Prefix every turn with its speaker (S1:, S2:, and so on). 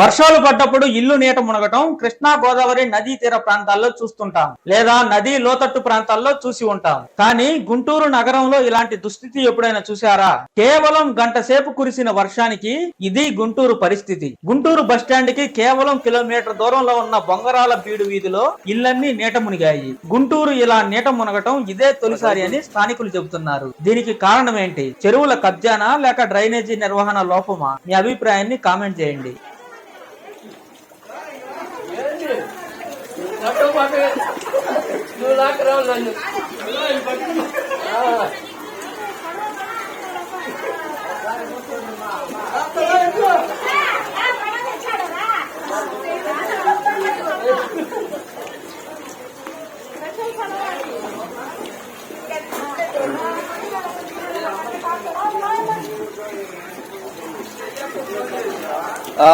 S1: వర్షాలు పడ్డప్పుడు ఇల్లు నీట మునగటం కృష్ణా గోదావరి నదీ తీర ప్రాంతాల్లో చూస్తుంటాం. లేదా నదీ లోతట్టు ప్రాంతాల్లో చూసి ఉంటాం. కానీ గుంటూరు నగరంలో ఇలాంటి దుస్థితి ఎప్పుడైనా చూసారా కేవలం గంట సేపు కురిసిన వర్షానికి ఇది గుంటూరు పరిస్థితి. గుంటూరు బస్టాండ్కి కేవలం కిలోమీటర్ దూరంలో ఉన్న బొంగరాల బీడు వీధిలో ఇళ్ళన్నీ నీట మునిగాయి. గుంటూరు ఇలా నీట మునగటం ఇదే తొలిసారి అని స్థానికులు చెబుతున్నారు. దీనికి కారణం ఏంటి? చెరువుల కబ్జానా లేక డ్రైనేజీ నిర్వహణ లోపమా? మీ అభిప్రాయాన్ని కామెంట్ చేయండి.
S2: నాతో పాటు నువ్వు నాకు రావు నన్ను.